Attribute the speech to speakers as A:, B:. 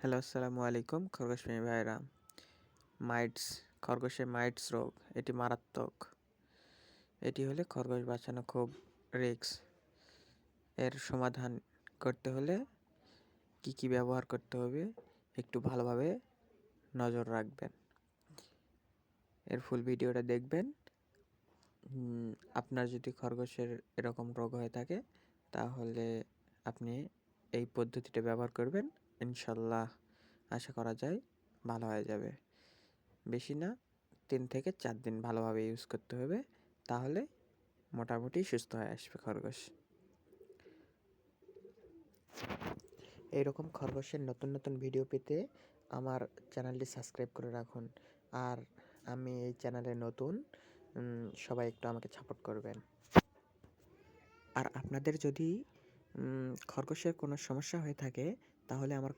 A: Hello, আসসালামু আলাইকুম খরগোশ প্রেমী ভাইরা মাইটস, খরগোশের মাইটস রোগ, এটি মারাত্মক। এটি হলে খরগোশ বাঁচানো খুব রিস্ক। এর সমাধান করতে হলে কি কি ব্যবহার করতে হবে, একটু ভালোভাবে নজর রাখবেন। এর ফুল ভিডিওটা দেখবেন। আপনার যদি খরগোশের এরকম রোগ হয়ে থাকে, তাহলে আপনি এই পদ্ধতিটা ব্যবহার করবেন। ইনশাল্লাহ আশা করা যায় ভালো হয়ে যাবে। বেশি না, তিন থেকে চার দিন ভালোভাবে ইউজ করতে হবে, তাহলে মোটামুটি সুস্থ হয়ে আসবে খরগোশ। এইরকম খরগোশের নতুন নতুন ভিডিও পেতে আমার চ্যানেলটি সাবস্ক্রাইব করে রাখুন। আর আমি এই চ্যানেলে নতুন সবাই একটু আমাকে সাপোর্ট করবেন। আর আপনাদের যদি খরগোশের কোনো সমস্যা হয়ে থাকে তাহলে আমার